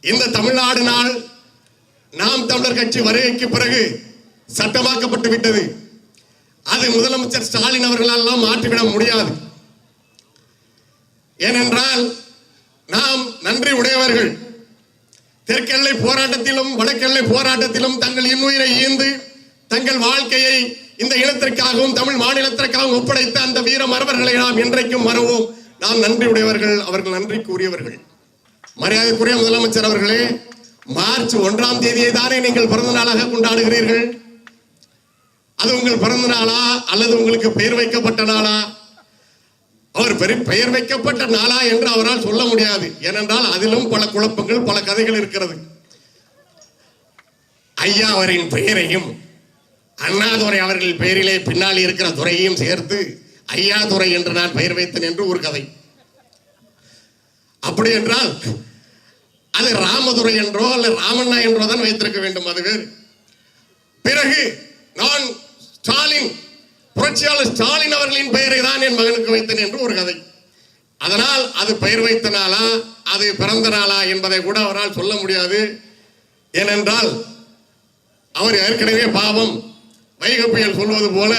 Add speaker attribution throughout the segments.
Speaker 1: இந்த தமிழ்நாடு நாள் நாம் தமிழர் கட்சி வருகைக்கு பிறகு சட்டமாக்கப்பட்டு விட்டது. அது முதலமைச்சர் ஸ்டாலின் அவர்களால் மாற்றிவிட முடியாது. ஏனென்றால் நாம் நன்றி உடையவர்கள். தெற்கெல்லை போராட்டத்திலும் வடக்கெல்லை போராட்டத்திலும் தங்கள் இன்னுயிரை ஈந்து தங்கள் வாழ்க்கையை இந்த இனத்திற்காகவும் தமிழ் மாநிலத்திற்காகவும் ஒப்படைத்த அந்த வீர மரபர்களை நாம் என்றைக்கும் மறவோம். நாம் நன்றி உடையவர்கள் அவர்கள் நன்றி கூறியவர்கள். மரியாதைக்குரிய முதலமைச்சர் அவர்களே மார்ச் ஒன்றாம் தேதியை தானே நீங்கள் பிறந்த நாளாக கொண்டாடுகிறீர்கள்? அது உங்கள் பிறந்த நாளா அல்லது உங்களுக்கு பெயர் வைக்கப்பட்ட நாளா? அவர் பெரு- பெயர் வைக்கப்பட்ட நாளா என்று அவரால் சொல்ல முடியாது. ஏனென்றால் அதிலும் பல குழப்பங்கள் பல கதைகள் இருக்கிறது. ஐயா அவரின் பெயரையும் அண்ணாதுரை அவர்கள் பெயரிலே பின்னால் இருக்கிற துறையையும் சேர்த்து ஐயா துறை என்று நான் பெயர் வைத்தேன் என்று ஒரு கதை. அப்படி என்றால் அது ராமதுரை என்றோ அல்ல ராமண்ணா என்றோ தான் வைத்திருக்க வேண்டும் அது வேறு. பிறகு நான் ஸ்டாலின் புரட்சியாளர் ஸ்டாலின் அவர்களின் பெயரை தான் என் மகனுக்கு வைத்தேன் என்று ஒரு கதை. அதனால் அது பெயர் வைத்த நாளா அது பிறந்த நாளா என்பதை கூட அவரால் சொல்ல முடியாது. ஏனென்றால் அவர் ஏற்கனவே பாவம் வைகை புயல் சொல்வது போல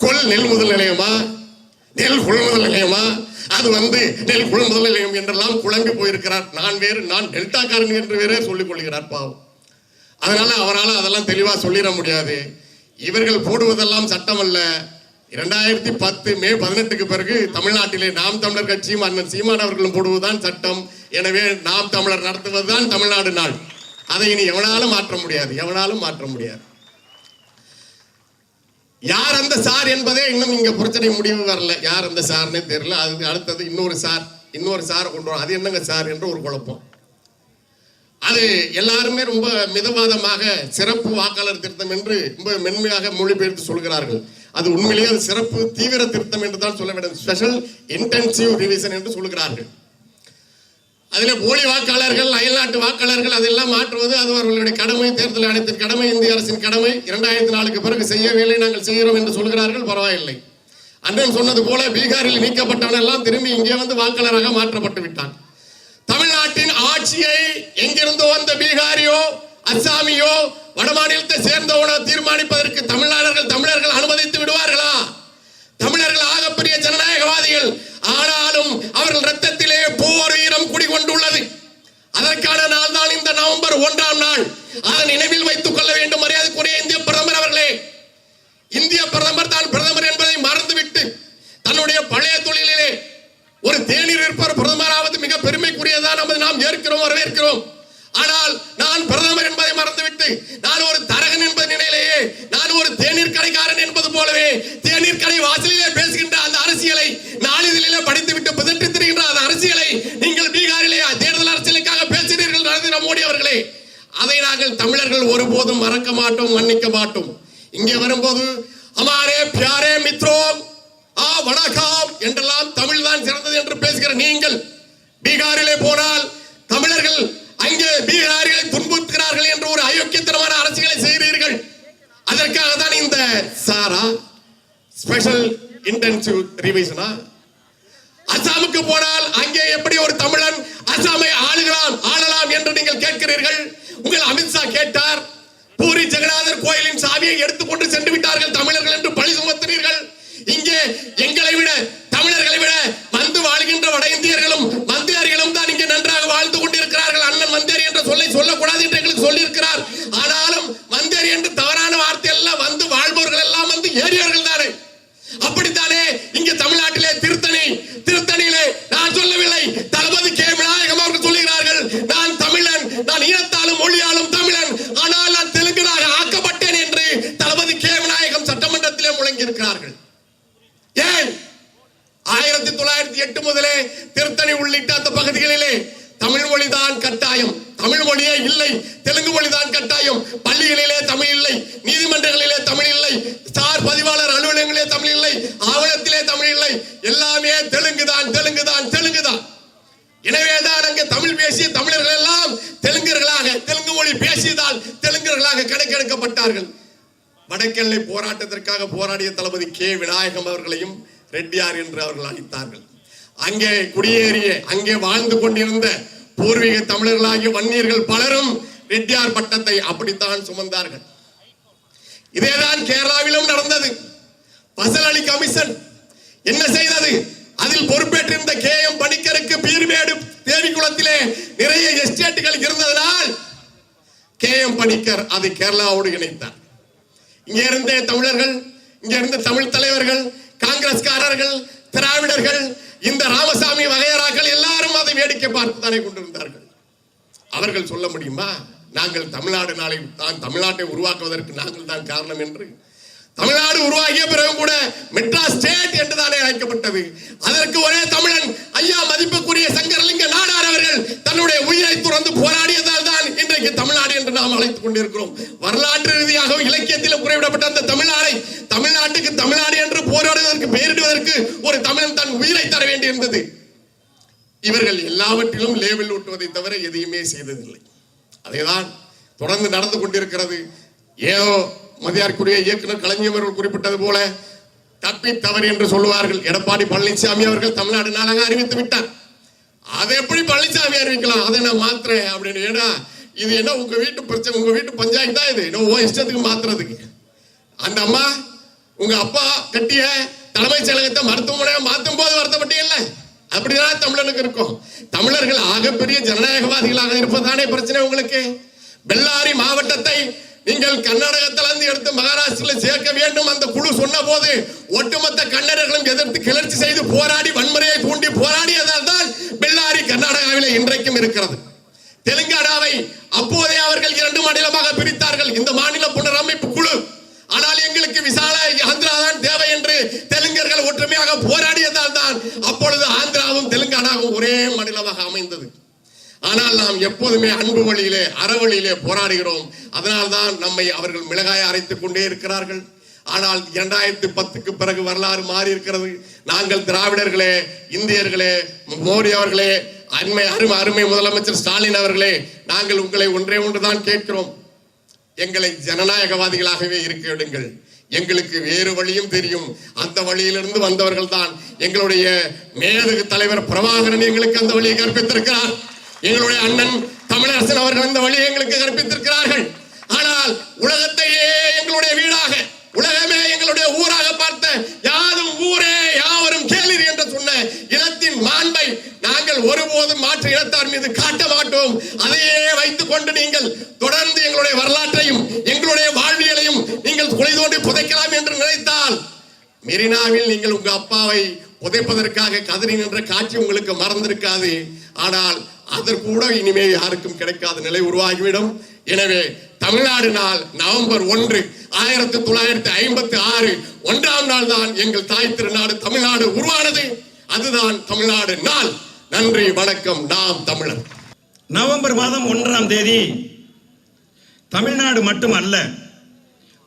Speaker 1: கொல் நெல் முதல் நிலையமா நெல் கொள்முதல் நிலையமா அது வந்து நெல் கொள்முதல் நிலையம் என்றெல்லாம் குழம்பி போயிருக்கிறார். நான் வேறு நான் டெல்டாக்காரன் என்று வேறே சொல்லிக் கொள்கிறார் பாவம். அதனால அவரால் அதெல்லாம் தெளிவாக சொல்லிட முடியாது. இவர்கள் போடுவதெல்லாம் சட்டம் அல்ல இரண்டாயிரத்தி பத்து மே பதினெட்டுக்கு பிறகு தமிழ்நாட்டிலே நாம் தமிழர் கட்சியும் அண்ணன் சீமான் அவர்களும் போடுவதுதான் சட்டம். எனவே நாம் தமிழர் நடத்துவதுதான் தமிழ்நாடு நாள். அதை இனி எவனாலும் மாற்ற முடியாது எவனாலும் மாற்ற முடியாது. யார் அந்த சார் என்பதே இன்னும் இங்க பிரச்சனை முடிவு வரல. யார் அந்த சார்னே தெரியல. அதுக்கு அடுத்தது இன்னொரு சார் இன்னொரு சார் கொண்டு வரும் அது என்னங்க சார் என்று ஒரு குழப்பம். அது எல்லாருமே ரொம்ப மிதவாதமாக சிறப்பு வாக்காளர் திருத்தம் என்று ரொம்ப மென்மையாக மொழிபெயர்த்து சொல்கிறார்கள். அது உண்மையிலேயே அது சிறப்பு தீவிர திருத்தம் என்று தான் சொல்ல வேண்டும். ஸ்பெஷல் இன்டென்சிவ் ரிவிஷன் என்று சொல்கிறார்கள். அதில் போலி வாக்காளர்கள் அயல்நாட்டு வாக்காளர்கள் அதெல்லாம் மாற்றுவது அது அவர்களுடைய கடமை. தேர்தல் ஆணையத்தின் கடமை இந்திய அரசின் கடமை. இரண்டாயிரத்தி நாலுக்கு பிறகு செய்யவில்லை நாங்கள் செய்கிறோம் என்று சொல்கிறார்கள் பரவாயில்லை. அண்ணன் சொன்னது போல பீகாரில் நீக்கப்பட்டவன் எல்லாம் திரும்பி இங்கே வந்து வாக்காளராக மாற்றப்பட்டு விட்டான். தமிழ்நாட்டின் ஆட்சியை எங்கிருந்தோ வந்த பீகாரியோ அஸ்ஸாமியோ வடமாநிலத்தை சேர்ந்தவனோ தீர்மானிப்பதற்கு தமிழ்நாடர்கள் தமிழர்கள் அனுமதித்து விடுவார்கள் தமிழர்கள் ஆகப்பெரிய ஜனநாயகவாதிகள் ஆனாலும் அவர்கள் ரத்தத்திலே போர் வீரம் குடிகொண்டுள்ளது அதற்கான நாள் தான் இந்த நவம்பர் ஒன்றாம் நாள் அதை நினைவில் வைத்துக் கொள்ள வேண்டும் மரியாதைக்குரிய இந்திய பிரதமர் அவர்களே இந்திய பிரதமர் தான் பிரதமர் என்பதை மறந்துவிட்டு தன்னுடைய பழைய தொழிலிலே ஒரு தேநீர் இருப்பவர் பிரதமராவது மிக பெருமைக்குரியதான் நமது நாம் ஏற்கிறோம் வரவேற்கிறோம் ஆனால் நான் பிரதமர் என்பதை மறந்துவிட்டு நான் ஒரு தரகன் என்பது நிலையிலேயே நான் ஒரு தேநீர் கடைக்காரன் என்பது போலவே தேநீர் கடை வாசலிலே பேசுகின்ற அந்த அரசியலை நாளிதழிலே படித்துவிட்டு பிதற்றி திரிகின்ற அந்த அரசியலை நீங்கள் பீகாரிலே தேர்தல் அரசியலுக்காக பேசுகிறீர்கள் நரேந்திர மோடி அவர்களே அதை நாங்கள் தமிழர்கள் ஒருபோதும் மறக்க மாட்டோம் மன்னிக்க மாட்டோம். இங்கே வரும்போது அமாரே பியாரே மித்ரோம் ஆ வணக்கம் என்றெல்லாம் தமிழ் தான் சிறந்தது என்று பேசுகிற நீங்கள் பீகாரிலே போனால் தமிழர்கள் அங்கே பீகாரிகளை துன்புறுத்துகிறார்கள் என்று ஒரு அயோக்கியத்தனமான அரசியலை செய்கிறீர்கள். அதற்காக தான் இந்த சாரா ஸ்பெஷல் இன்டென்சிவ் ரிவிஷனா? அசாமுக்கு போனால் அங்கே எப்படி ஒரு தமிழன் அசாமை ஆளுகிறான் ஆளலாம் என்று நீங்கள் கேட்கிறீர்கள்? உங்கள் அமித்ஷா கேட்டார் பூரி ஜெகநாதர் கோயிலின் சாவியை எடுத்துக்கொண்டு சென்று விட்டார்கள் தமிழர்கள் என்று பழி சுமத்தினீர்கள். இங்கே எங்களை விட தமிழர்களை விட வந்து வாழ்கின்ற வட இந்தியர்களும் மந்தியாரிகளும் தான் இங்கே நன்றாக வாழ்ந்து கொண்டிருக்கிறார்கள். அண்ணன் மந்தியாரி என்ற சொல்லை சொல்லக்கூடாது என்று எங்களுக்கு சொல்லியிருக்கிறார். ஆனாலும் மந்தியாரி என்று தவறான வார்த்தை எல்லாம் வந்து வாழ்பவர்கள் எல்லாம் வந்து ஏறியவர்கள் தானே. அப்படித்தானே இங்கே தமிழ் திருத்தணி திருத்தணியிலே நான் சொல்லவில்லை தளபதி கே விநாயகம் அவர்கள் சொல்லுகிறார்கள் நான் தமிழன் நான் இனத்தாலும் மொழியாலும் தமிழன் ஆனால் நான் தெலுங்கனாக ஆக்கப்பட்டேன் என்று தளபதி கே விநாயகம் சட்டமன்றத்திலே முழங்கி இருக்கிறார்கள் ஏன் ஆயிரத்தி தொள்ளாயிரத்தி எட்டு முதலே திருத்தணி உள்ளிட்ட அந்த பகுதிகளிலே தமிழ் மொழிதான் கட்டாயம் தமிழ் மொழியே இல்லை தெலுங்கு மொழிதான் கட்டாயம் பள்ளிகளிலே தமிழ் இல்லை நீதிமன்றங்களிலே தமிழ் இல்லை ஸ்டார் பதிவாளர் அலுவலகங்களிலே தமிழ் இல்லை ஆவணத்திலே தமிழ் இல்லை எல்லாமே தெலுங்கு தான் தெலுங்கு தான் தெலுங்கு தான் எனவேதான் அங்கே தமிழ் பேசிய தமிழர்கள் எல்லாம் தெலுங்கர்களாக தெலுங்கு மொழி பேசியதால் தெலுங்கர்களாக கணக்கெடுக்கப்பட்டார்கள். வடக்கெல்லை போராட்டத்திற்காக போராடிய தளபதி கே. விநாயகம் அவர்களையும் ரெட்டியார் என்று அவர்கள் அழைத்தார்கள். அங்கே குடியேறிய அங்கே வாழ்ந்து கொண்டிருந்த பூர்வீக தமிழர்களாகிய வன்னியர்கள் பலரும் ரெட்டியார் பட்டத்தை அப்படித்தான் சுமந்தார்கள். இதேதான் கேரளாவிலும் நடந்தது. பசல் அலி கமிஷன் என்ன செய்தது? அதில் பொறுப்பேற்றிருந்த கே. எம். பணிக்கருக்கு பீர்மேடு தேவிக்குளத்திலே நிறைய எஸ்டேட்டுகள் இருந்ததனால் கே எம் பணிக்கர் அதை கேரளாவோடு இணைத்தார். இங்க இருந்த தமிழர்கள் இங்க இருந்த தமிழ் தலைவர்கள் காங்கிரஸ்காரர்கள் திராவிடர்கள் இந்த ராமசாமி வகையராக்கள் எல்லாரும் அதை வேடிக்கை பார்த்து தானே கொண்டிருந்தார்கள். அவர்கள் சொல்ல முடியுமா? நாங்கள் தமிழ்நாடு நாளை தான் தமிழ்நாட்டை உருவாக்குவதற்கு நாங்கள் தான் காரணம் என்று தமிழ்நாடு உருவாகிய பிறகு கூட மெட்ராஸ் ஸ்டேட் என்று தானே அழைக்கப்பட்டது. அதற்கு ஒரே தமிழன் ஐயா மதிப்புக்குரிய சங்கரலிங்க நாடார் அவர்கள் தன்னுடைய உயிரை துறந்து போராடியதால் தான் இன்றைக்கு தமிழ்நாடு என்று நாம் அழைத்துக் கொண்டிருக்கிறோம். வரலாற்று ரீதியாக இலக்கியத்தில் குறைவிடப்பட்ட அந்த தமிழ்நாடை தமிழ்நாட்டுக்கு தமிழ்நாடு என்று போராடுவதற்கு பெயரிடுவதற்கு ஒரு தமிழன் தன் உயிரை தர வேண்டியிருந்தது இவர்கள் எல்லாவற்றிலும் லேபிள் ஊட்டுவதை தவிர எதையுமே செய்ததில்லை. அதேதான் தொடர்ந்து நடந்து கொண்டிருக்கிறது. ஏதோ மதியாருக்குரிய இயக்குனர் கலைஞர் அவர்கள் குறிப்பிட்டது போல தப்பி தவறு என்று சொல்லுவார்கள். எடப்பாடி பழனிசாமி அவர்கள் தமிழ்நாடு நாளாக அறிவித்து விட்டார். அதை எப்படி பழனிசாமி அறிவிக்கலாம்? அதை நான் மாத்துறேன் அப்படின்னு. ஏன்னா இது என்ன உங்க வீட்டு பிரச்சனை உங்க வீட்டு பஞ்சாயத்து தான் இது. என்ன உன் இஷ்டத்துக்கு மாத்துறதுக்கு. அந்த அம்மா உங்க அப்பா கட்டிய தலைமைச் செயலகத்தை மருத்துவமனையை மாத்தும் போது வருத்தப்பட்டீங்கல்ல அப்படிதான் தமிழனுக்கு இருக்கும். தமிழர்கள் ஆகப்பெரிய ஜனநாயகவாதிகளாக இருப்பதானே பிரச்சனை உங்களுக்கு? பெல்லாரி மாவட்டத்தை நீங்கள் கர்நாடகத்திலிருந்து எடுத்து மகாராஷ்டிரில் சேர்க்க வேண்டும் அந்த குழு சொன்ன போது ஒட்டுமொத்த கன்னடர்களும் எதிர்த்து கிளர்ச்சி செய்து போராடி வன்முறையை தூண்டி போராடியதால் தான் பெல்லாரி கர்நாடகாவிலே இன்றைக்கும் இருக்கிறது. தெலுங்கானாவை அப்போதே அவர்கள் இரண்டு மாநிலமாக பிரித்தார்கள். இந்த மாநில புனரமைப்பு குழு. ஆனால் எங்களுக்கு விசால ஆந்திரா தான் தேவை என்று தெலுங்கர்கள் ஒற்றுமையாக போராடியதால் தான் அப்பொழுது ஆந்திராவும் தெலுங்கானாவும் ஒரே மாநிலமாக அமைந்தது. ஆனால் நாம் எப்போதுமே அன்பு வழியிலே அறவழியிலே போராடுகிறோம். அதனால்தான் நம்மை அவர்கள் மிளகாய அரைத்துக் கொண்டே இருக்கிறார்கள். ஆனால் இரண்டாயிரத்தி பத்துக்கு பிறகு வரலாறு மாறி இருக்கிறது நாங்கள் திராவிடர்களே இந்தியர்களே மோடி அவர்களே அண்மை அருமை அருமை முதலமைச்சர் ஸ்டாலின் அவர்களே நாங்கள் உங்களை ஒன்றே ஒன்றுதான் கேட்கிறோம். எங்களை ஜனநாயகவாதிகளாகவே இருக்க விடுங்கள். எங்களுக்கு வேறு வழியும் தெரியும். அந்த வழியிலிருந்து வந்தவர்கள் தான் எங்களுடைய மேலகு தலைவர் பிரபாகரன் எங்களுக்கு அந்த வழியை கற்பித்திருக்கிறார். எங்களுடைய அண்ணன் தமிழரசன் அவர்கள் அந்த வழியை எங்களுக்கு கற்பித்திருக்கிறார்கள். ஆனால் உலகத்தையே எங்களுடைய வீடாக உலகமே எங்களுடைய ஊராக பார்த்த யாரும் ஊரே யாவரும் கேளிர் என்று சொன்ன இனத்தின் மாண்பை நாங்கள் ஒருபோதும் மாற்று இனத்தார் மீது காட்ட மாட்டோம். அதையே வைத்துக் கொண்டு நீங்கள் தொடர்ந்து எங்களுடைய வரலாற்றையும் எங்களுடைய வாழ்வியலையும் நீங்கள் குலை தோண்டி புதைக்கலாம் என்று நினைத்தால் மெரினாவில் நீங்கள் உங்க அப்பாவை புதைப்பதற்காக கதறி நின்ற காட்சி உங்களுக்கு மறந்திருக்காது. ஆனால் அதற்கு கூட இனிமே யாருக்கும் கிடைக்காத நிலை உருவாகிவிடும். எனவே தமிழ்நாடு நாள் நவம்பர் ஒன்று ஆயிரத்தி தொள்ளாயிரத்தி ஐம்பத்தி ஆறு ஒன்றாம் நாள் தான் எங்கள் தாய் திருநாடு தமிழ்நாடு உருவானது. அதுதான் தமிழ்நாடு நாள். நன்றி வணக்கம் நாம் தமிழர்.
Speaker 2: நவம்பர் மாதம் ஒன்றாம் தேதி தமிழ்நாடு மட்டுமல்ல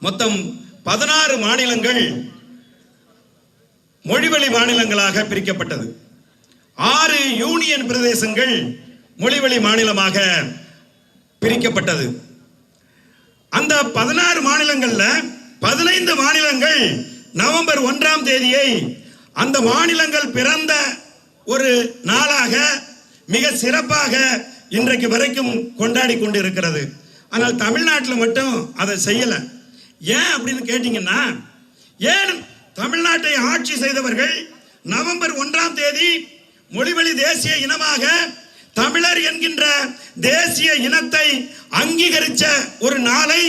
Speaker 2: மொத்தம் பதினாறு மாநிலங்கள் மொழிவழி மாநிலங்களாக பிரிக்கப்பட்டது. ஆறு யூனியன் பிரதேசங்கள் மொழிவழி மாநிலமாக பிரிக்கப்பட்டது. அந்த பதினாறு மாநிலங்களில் பதினைந்து மாநிலங்கள் நவம்பர் ஒன்றாம் தேதியை அந்த மாநிலங்கள் பிறந்த ஒரு நாளாக மிக சிறப்பாக இன்றைக்கு வரைக்கும் கொண்டாடி கொண்டு இருக்கிறது ஆனால் தமிழ்நாட்டில் மட்டும் அதை செய்யல. ஏன் அப்படின்னு கேட்டீங்கன்னா ஏன் தமிழ்நாட்டை ஆட்சி செய்தவர்கள் நவம்பர் ஒன்றாம் தேதி மொழிவழி தேசிய இனமாக தமிழர் என்கின்ற தேசிய இனத்தை அங்கீகரிச்ச ஒரு நாளை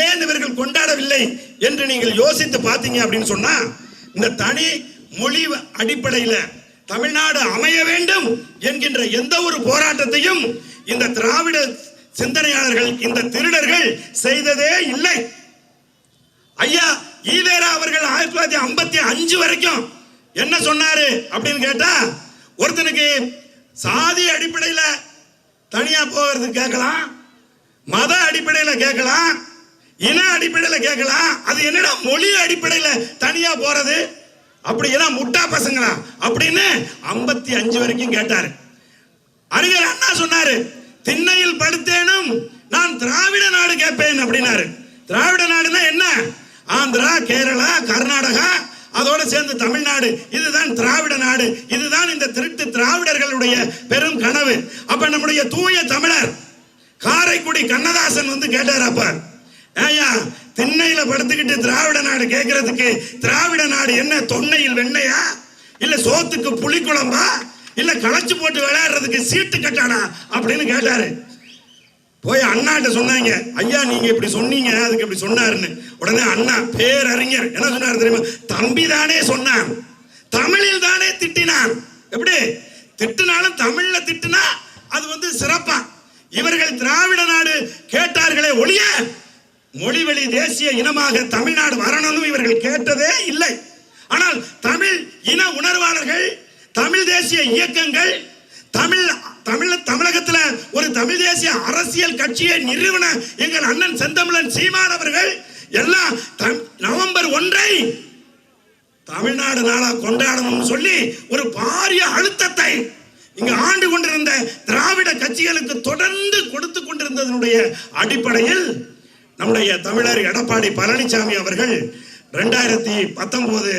Speaker 2: ஏன் இவர்கள் கொண்டாடவில்லை என்று நீங்கள் யோசித்து பார்த்தீங்க அப்படின்னு சொன்னா இந்த தனி மொழி அடிப்படையில் தமிழ்நாடு அமைய வேண்டும் என்கின்ற எந்த ஒரு போராட்டத்தையும் இந்த திராவிட சிந்தனையாளர்கள் இந்த திருடர்கள் செய்ததே இல்லை. ஐயா ஈவேரா அவர்கள் ஆயிரத்தி தொள்ளாயிரத்தி ஐம்பத்தி அஞ்சு வரைக்கும் என்ன சொன்னாரு அப்படின்னு கேட்டா ஒருத்தனுக்கு சாதி அடிப்படையில் தனியாக போகிறது கேட்கலாம் மத அடிப்படையில் கேட்கலாம் இன அடிப்படையில் கேட்கலாம். அது என்னடா மொழி அடிப்படையில் தனியாக போகிறது அப்படி எல்லாம் முட்டா பசங்களா? அப்படின்னு ஐம்பத்தி அஞ்சு வரைக்கும் கேட்டார். அறிஞர் அண்ணா சொன்னாரு திண்ணையில் படுத்தேனும் நான் திராவிட நாடு கேட்பேன் அப்படின்னாரு. திராவிட நாடுனா என்ன? ஆந்திரா கேரளா கர்நாடகா அதோடு சேர்ந்து தமிழ்நாடு. இதுதான் திராவிட நாடு. இதுதான் இந்த திருட்டு திராவிடர்களுடைய பெரும் கனவு. அப்ப நம்முடைய தூய தமிழர் காரைக்குடி கண்ணதாசன் வந்து கேட்டார் அப்ப ஏயா திண்ணையில படுத்துக்கிட்டு திராவிட நாடு கேட்கறதுக்கு திராவிட நாடு என்ன தொன்னையில் வெண்ணையா? இல்ல சோத்துக்கு புளிக்குழம்பா? இல்ல களைச்சு போட்டு விளையாடுறதுக்கு சீட்டு கட்டானா? அப்படின்னு கேட்டாரு. போய் அண்ணாட்ட சொன்னாங்க ஐயா நீங்க இப்படி சொன்னீங்க அதுக்கு இப்படி சொன்னாருன்னு. உடனே அண்ணா பேரறிஞர் என்ன சொன்னார் தெரியுமா? தம்பி தானே சொன்னான் தமிழில் தானே திட்டினான். எப்படி? திட்டினாலும் தமிழ்ல திட்டினா அது வந்து சிறப்பா. இவர்கள் திராவிட நாடு கேட்டார்களே ஒழிய மொழிவழி தேசிய இனமாக தமிழ்நாடு வரணும்னு இவர்கள் கேட்டதே இல்லை. ஆனால் தமிழ் இன உணர்வாளர்கள் தமிழ் தேசிய இயக்கங்கள் தமிழ் தமிழ் தமிழகத்துல ஒரு தமிழ் தேசிய அரசியல் கட்சியை நிறுவன எங்கள் அண்ணன் செந்தமிழன் சீமான் அவர்கள் எல்லாம் தம்- நவம்பர் ஒன்றை தமிழ்நாடு நாளா கொண்டாடணும்னு சொல்லி ஒரு பாரிய அழுத்தத்தை இங்க ஆண்டு கொண்டிருந்த திராவிட கட்சிகளுக்கு தொடர்ந்து கொடுத்து கொண்டிருந்ததனுடைய அடிப்படையில் நம்முடைய தமிழர் எடப்பாடி பழனிசாமி அவர்கள் ரெண்டாயிரத்தி பத்தொன்பது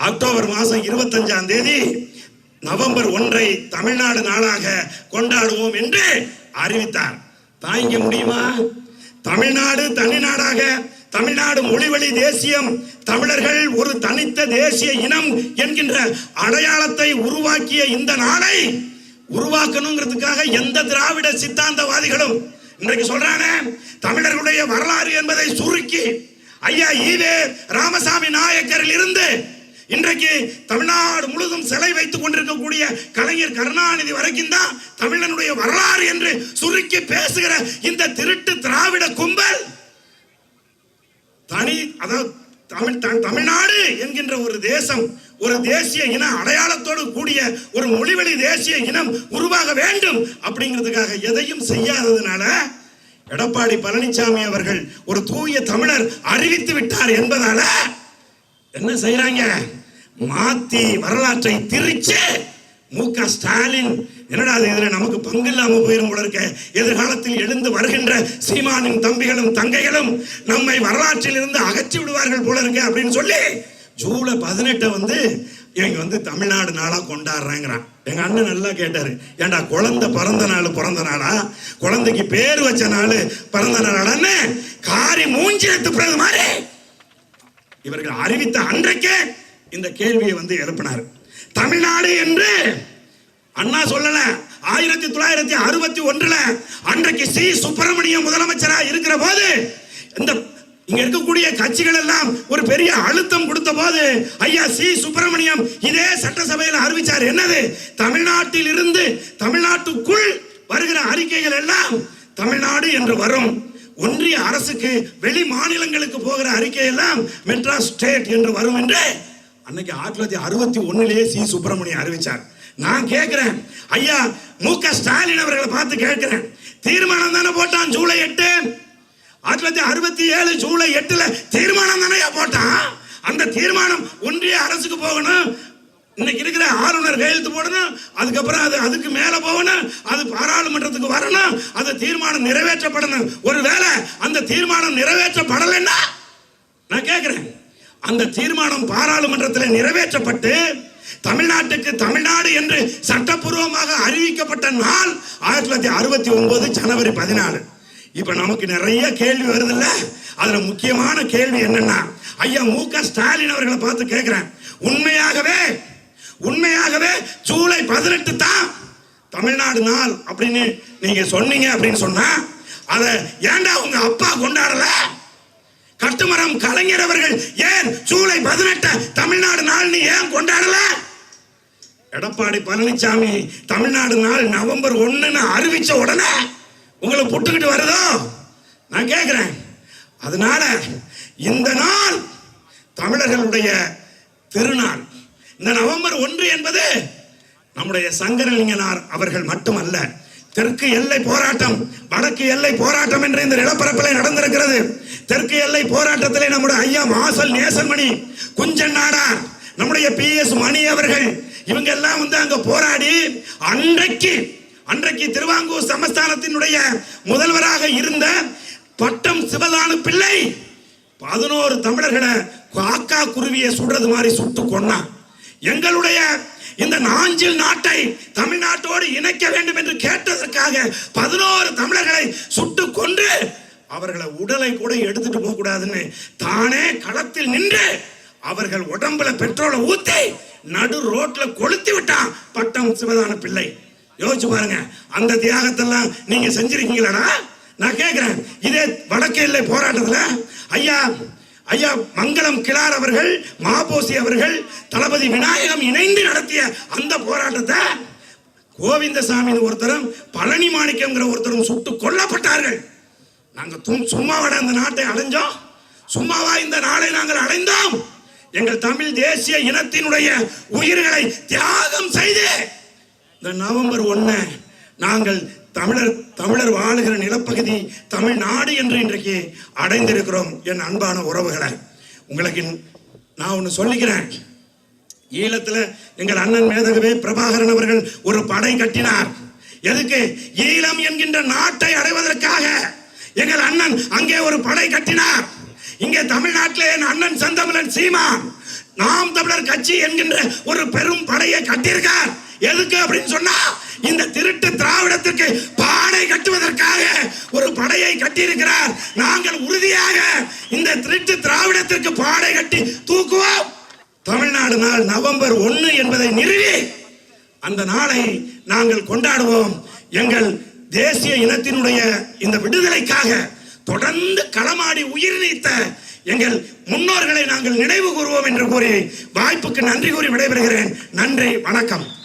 Speaker 2: அக்டோபர் மாதம் இருபத்தஞ்சாம் தேதி நவம்பர் ஒன்றை தமிழ்நாடு நாளாக கொண்டாடுவோம் என்று அறிவித்தார். தாங்க முடியுமா? தமிழ்நாடு தனி நாடாக தமிழ்நாடு மொழிவழி தேசியம் தமிழர்கள் ஒரு தனித்த தேசிய இனம் என்கின்ற அடையாளத்தை உருவாக்கிய இந்த நாளை உருவாக்கணுங்கிறதுக்காக எந்த திராவிட சித்தாந்தவாதிகளும் இன்றைக்கு சொல்றாங்க தமிழர்களுடைய வரலாறு என்பதை சுருக்கி ஐயா ஈவே ராமசாமி நாயக்கரில் இருந்து இன்றைக்கு தமிழ்நாடு முழுதும் சிலை வைத்துக் கொண்டிருக்கக்கூடிய கலைஞர் கருணாநிதி வரைக்கும் தான் தமிழனுடைய வரலாறு என்று சுருக்கி பேசுகிற இந்த திருட்டு திராவிட கும்பல் தனி அதாவது தமிழ் தமிழ்நாடு என்கின்ற ஒரு தேசம் ஒரு தேசிய இன அடையாளத்தோடு கூடிய ஒரு மொழிவழி தேசிய இனம் உருவாக வேண்டும் அப்படிங்கிறதுக்காக எதையும் செய்யாததுனால எடப்பாடி பழனிசாமி அவர்கள் ஒரு தூய தமிழர் அறிவித்து விட்டார் என்பதால என்ன செய்யறாங்க மாத்தி வரலாற்றை திரிச்சு மு க ஸ்டாலின் என்னடா அது இதில் நமக்கு பங்கு இல்லாமல் போயிடும் போல இருக்க? எதிர்காலத்தில் எழுந்து வருகின்ற சீமானின் தம்பிகளும் தங்கைகளும் நம்மை வரலாற்றில் இருந்து அகற்றி விடுவார்கள் போல இருக்க அப்படின்னு சொல்லி ஜூலை பதினெட்டை வந்து இவங்க வந்து தமிழ்நாடு நாளாக கொண்டாடுறாங்கிறான். எங்க அண்ணன் நல்லா கேட்டாரு ஏன்டா குழந்தை பிறந்த நாள் பிறந்த நாளா? குழந்தைக்கு பேர் வச்ச நாள் பிறந்த நாளான்னு காரி மூஞ்சி எடுத்து மாதிரி இவர்கள் அறிவித்த அன்றைக்கே இந்த கேள்வியை வந்து எழுப்பினார். தமிழ்நாடு என்று அண்ணா சொல்லல. ஆயிரத்தி தொள்ளாயிரத்தி அறுபத்தி ஒன்றுல அன்றைக்கு சி. சுப்பிரமணியம் முதலமைச்சராக இருக்கிற போது இந்த இங்க இருக்கக்கூடிய கட்சிகள் எல்லாம் ஒரு பெரிய அழுத்தம் கொடுத்த போது ஐயா சி. சுப்பிரமணியம் இதே சட்டசபையில் அறிவிச்சார். என்னது? தமிழ்நாட்டில் இருந்து தமிழ்நாட்டுக்குள் வருகிற அறிக்கைகள் எல்லாம் தமிழ்நாடு என்று வரும். ஒன்றிய அரசுக்கு வெளி மாநிலங்களுக்கு போகிற அறிக்கை எல்லாம் மெட்ராஸ் ஸ்டேட் என்று வரும் என்று அன்னைக்கு ஆயிரத்தி தொள்ளாயிரத்தி அறுபத்தி ஒன்னுலயே சி. சுப்பிரமணியம் அறிவிச்சார். நான் கேட்கிறேன் ஐயா மு. க. ஸ்டாலின் அவர்களை பார்த்து கேட்கிறேன் தீர்மானம் தானே போட்டான் ஜூலை எட்டு. ஆயிரத்தி தொள்ளாயிரத்தி அறுபத்தி ஏழு ஜூலை எட்டுல தீர்மானம் தானே போட்டான். அந்த தீர்மானம் ஒன்றிய அரசுக்கு போகணும். இன்னைக்கு இருக்கிற ஆளுநர் கையெழுத்து போடணும். அதுக்கப்புறம் அது அதுக்கு மேல போகணும். அது பாராளுமன்றத்துக்கு வரணும். அந்த தீர்மானம் நிறைவேற்றப்படணும். ஒருவேளை அந்த தீர்மானம் நிறைவேற்றப்படலைன்னா நான் கேட்கிறேன் அந்த தீர்மானம் பாராளுமன்றத்தில் நிறைவேற்றப்பட்டு தமிழ்நாட்டுக்கு தமிழ்நாடு என்று சட்டப்பூர்வமாக அறிவிக்கப்பட்ட நாள் ஆயிரத்தி தொள்ளாயிரத்தி அறுபத்தி ஒன்பது ஜனவரி பதினாலு. இப்ப நமக்கு நிறைய கேள்வி வருதுல்ல? அதுல முக்கியமான கேள்வி என்னன்னா ஐயா மு க ஸ்டாலின் அவர்களை பார்த்து கேட்கிறேன் உண்மையாகவே உண்மையாகவே ஜூலை பதினெட்டு தான் தமிழ்நாடு நாள் அப்படின்னு நீங்க சொன்னீங்க அப்படின்னு சொன்னா அதை ஏன்டா உங்க அப்பா கொண்டாடல? கட்டுமரம் கலைஞர் அவர்கள் ஏன் ஜூலை பதினெட்டு தமிழ்நாடு நாள்னு ஏன் கொண்டாடல? எடப்பாடி பழனிசாமி தமிழ்நாடு நாள் நவம்பர் ஒன்றுன்னு அறிவிச்ச உடனே உங்களை புட்டுக்கிட்டு வருதோ? நான் கேட்கிறேன் அதனால இந்த நாள் தமிழர்களுடைய திருநாள் இந்த நவம்பர் ஒன்று என்பது நம்முடைய சங்கரலிங்கனார் அவர்கள் மட்டுமல்ல தெற்கு எல்லை போராட்டம் வடக்கு எல்லை போராட்டம் என்று இந்த நிலப்பரப்பிலே நடந்திருக்கிறது. தெற்கு எல்லை போராட்டத்திலே நம்முடைய ஐயா மாசல் நேசன்மணி குஞ்சன் நாடார் நம்முடைய பி எஸ் மணி அவர்கள் இவங்க எல்லாம் வந்து அங்க போராடி அன்றைக்கு அன்றைக்கு திருவாங்கூர் சமஸ்தானத்தினுடைய முதல்வராக இருந்த பட்டம் சிவதானு பிள்ளை பதினோரு தமிழர்களை காக்கா குருவியை சுடுறது மாதிரி சுட்டு கொன்னான். எங்களுடைய இந்த நாஞ்சில் நாட்டை தமிழ்நாட்டோடு இணைக்க வேண்டும் என்று கேட்டதற்காக பதினோரு தமிழர்களை சுட்டு கொன்று அவர்களை உடலை கூட எடுத்துட்டு போக கூடாதுன்னு தானே களத்தில் நின்று அவர்கள் உடம்புல பெட்ரோலை ஊத்தி நடு ரோட்ல கொளுத்தி விட்டான் பட்டம் சிவதான பிள்ளை. யோசிச்சு பாருங்க. அந்த தியாகத்தெல்லாம் நீங்க செஞ்சிருக்கீங்களா நான் கேட்கிறேன் இதே வடக்கு எல்லை போராட்டத்துல? ஐயா ஐயா மங்களம் கிளார் அவர்கள் மாபோசி அவர்கள் தளபதி விநாயகம் இணைந்து நடத்திய அந்த போராட்டத்தை கோவிந்தசாமி ஒருத்தரும் பழனி மாணிக்கம்ங்கிற ஒருத்தரும் சுட்டு கொல்லப்பட்டார்கள். நாங்கள் தும் சும்மாவாட அந்த நாட்டை அடைஞ்சோம். சும்மாவா இந்த நாளை நாங்கள் அடைந்தோம். எங்கள் தமிழ் தேசிய இனத்தினுடைய உயிர்களை தியாகம் செய்து இந்த நவம்பர் ஒன்று நாங்கள் தமிழர் தமிழர் வாழுகிற நிலப்பகுதி தமிழ்நாடு என்று இன்றைக்கு அடைந்திருக்கிறோம் என் அன்பான உறவுகளை. உங்களுக்கு நான் ஒன்று சொல்லிக்கிறேன். ஈழத்தில் எங்கள் அண்ணன் மேதகவே பிரபாகரன் அவர்கள் ஒரு படை கட்டினார். எதுக்கு? ஈழம் என்கின்ற நாட்டை அடைவதற்காக எங்கள் அண்ணன் அங்கே ஒரு படை கட்டினார். இங்கே தமிழ்நாட்டிலே என் அண்ணன் செந்தமிழன் சீமான். நாம் தமிழர் கட்சி என்கின்ற ஒரு பெரும் படையை கட்டியிருக்கார். எதுக்கு அப்படின்னு சொன்னா இந்த திருட்டு திராவிடத்திற்கு பாடை கட்டுவதற்காக ஒரு படையை கட்டியிருக்கிறார். நாங்கள் உறுதியாக இந்த திருட்டு திராவிடத்திற்கு பாடை கட்டி தூக்குவோம். தமிழ்நாடு நாள் நவம்பர் ஒன்று என்பதை நிறுவி அந்த நாளை நாங்கள் கொண்டாடுவோம். எங்கள் தேசிய இனத்தினுடைய இந்த விடுதலைக்காக தொடர்ந்து களமாடி உயிர் நீத்த எங்கள் முன்னோர்களை நாங்கள் நினைவு கூறுவோம் என்று கூறி வாய்ப்புக்கு நன்றி கூறி விடைபெறுகிறேன். நன்றி வணக்கம்.